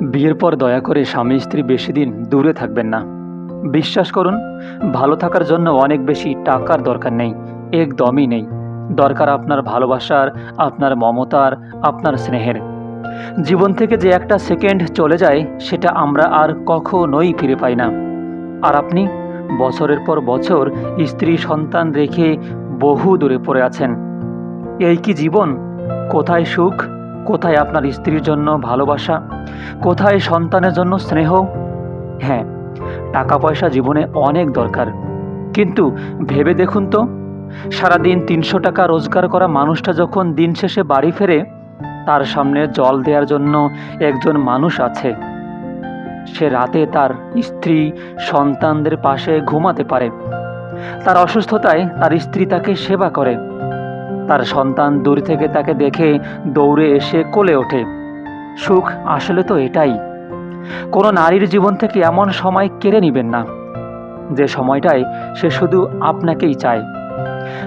বিয়ের পর দয়া করে স্বামী স্ত্রী বেশি দিন দূরে থাকবেন না। বিশ্বাস করুন, ভালো থাকার জন্য অনেক বেশি টাকার দরকার নেই, একদমই নেই। দরকার আপনার ভালোবাসার, আপনার মমতার, আপনার স্নেহের। জীবন থেকে যে একটা সেকেন্ড চলে যায়, সেটা আমরা আর কখনোই ফিরে পাই না। আর আপনি, বছরের পর বছর স্ত্রী সন্তান রেখে বহু দূরে পড়ে আছেন। এই কি জীবন? কোথায় সুখ? কোথায় আপনার স্ত্রীর জন্য ভালোবাসা? কোথায় সন্তানের জন্য স্নেহ? হ্যাঁ টাকা পয়সা জীবনে অনেক দরকার। কিন্তু ভেবে দেখুন তো, সারাদিন তিনশো টাকা রোজগার করা মানুষটা যখন দিন শেষে বাড়ি ফেরে, তার সামনে জল দেওয়ার জন্য একজন মানুষ আছে। সে রাতে তার স্ত্রী সন্তানদের পাশে ঘুমাতে পারে। তার অসুস্থতায় তার স্ত্রী তাকে সেবা করে। তার সন্তান দূর থেকে তাকে দেখে দৌড়ে এসে কোলে ওঠে। সুখ আসলে তো এটাই। কোনো নারীর জীবন থেকে এমন সময় কেড়ে নেবেন না। যে সময়টায় সে শুধু আপনাকেই চায়।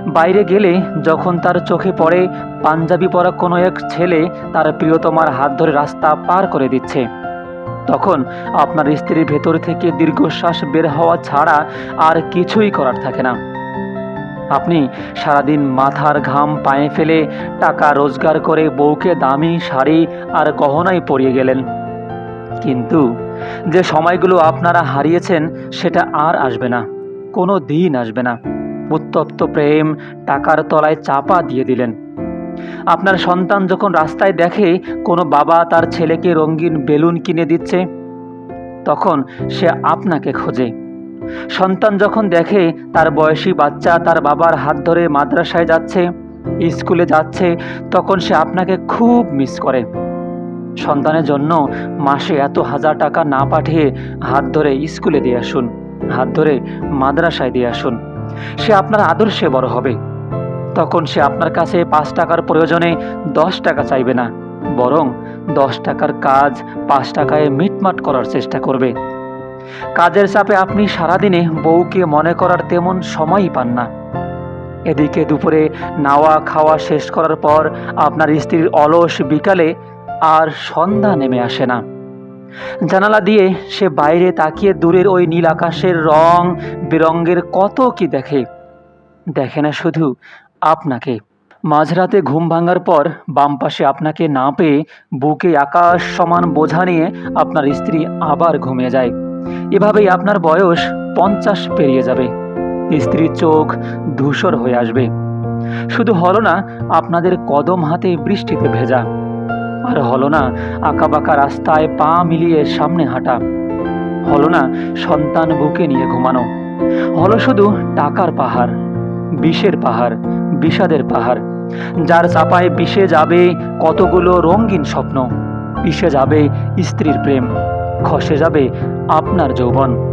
বাইরে গেলে যখন তার চোখে পড়ে, পাঞ্জাবি পরা কোনো এক ছেলে তার প্রিয়তমার হাত ধরে রাস্তা পার করে দিচ্ছে। তখন আপনার স্ত্রীর ভেতর থেকে দীর্ঘশ্বাস বের হওয়া ছাড়া আর কিছুই করার থাকে না। আপনি সারাদিন মাথার ঘাম পায়ে ফেলে টাকা রোজগার করে বউকে দামি শাড়ি আর গহনাই পরিয়ে গেলেন। কিন্তু যে সময়গুলো আপনারা হারিয়েছেন সেটা আর আসবে না, কোনো দিন আসবে না। উত্তপ্ত প্রেম টাকার তলায় চাপা দিয়ে দিলেন। আপনার সন্তান যখন রাস্তায় দেখে কোনো বাবা তার ছেলেকে রঙিন বেলুন কিনে দিচ্ছে, তখন সে আপনাকে খোঁজে। সন্তান যখন দেখে তার বয়সী বাচ্চা তার বাবার হাত ধরে মাদ্রাসায় যাচ্ছে, স্কুলে যাচ্ছে, তখন সে আপনাকে খুব মিস করে। সন্তানের জন্য মাসে এত হাজার টাকা না পাঠিয়ে হাত ধরে স্কুলে দিয়ে আসুন, হাত ধরে মাদ্রাসায় দিয়ে আসুন। সে আপনার আদর্শে বড় হবে। তখন সে আপনার কাছে পাঁচ টাকার প্রয়োজনে দশ টাকা চাইবে না, বরং দশ টাকার কাজ পাঁচ টাকায় মিটমাট করার চেষ্টা করবে। কাজের চাপে আপনি সারাদিনে বউকে মনে করার তেমন সময়ই পান না। এদিকে দুপুরে নাওয়া খাওয়া শেষ করার পর আপনার স্ত্রীর অলস বিকালে আর সন্ধ্যা নেমে আসে না। জানালা দিয়ে সে বাইরে তাকিয়ে দূরের ওই নীল আকাশের রং বেরঙ্গের কত কি দেখে। দেখে না শুধু আপনাকে। মাঝরাতে ঘুম ভাঙার পর বাম পাশে আপনাকে না পেয়ে বুকে আকাশ সমান বোঝা নিয়ে আপনার স্ত্রী আবার ঘুমিয়ে যায়। এভাবেই আপনার বয়স পঞ্চাশ পেরিয়ে যাবে। স্ত্রীর চোখ ধূসর হয়ে আসবে। শুধু হলো না, আপনাদের কদম হাতে বৃষ্টিতে ভেজা। আর হলো না, আঁকাবাঁকা রাস্তায় পা মিলিয়ে সামনে হাঁটা। হলো না, সন্তান বুকে নিয়ে ঘুমানো। হলো শুধু টাকার পাহাড়, বিষের পাহাড়, বিষাদের পাহাড়। যার চাপায় বিষে যাবে কতগুলো রঙিন স্বপ্ন পিষে যাবে স্ত্রীর প্রেম। খসে যাবে আপনার যৌবন।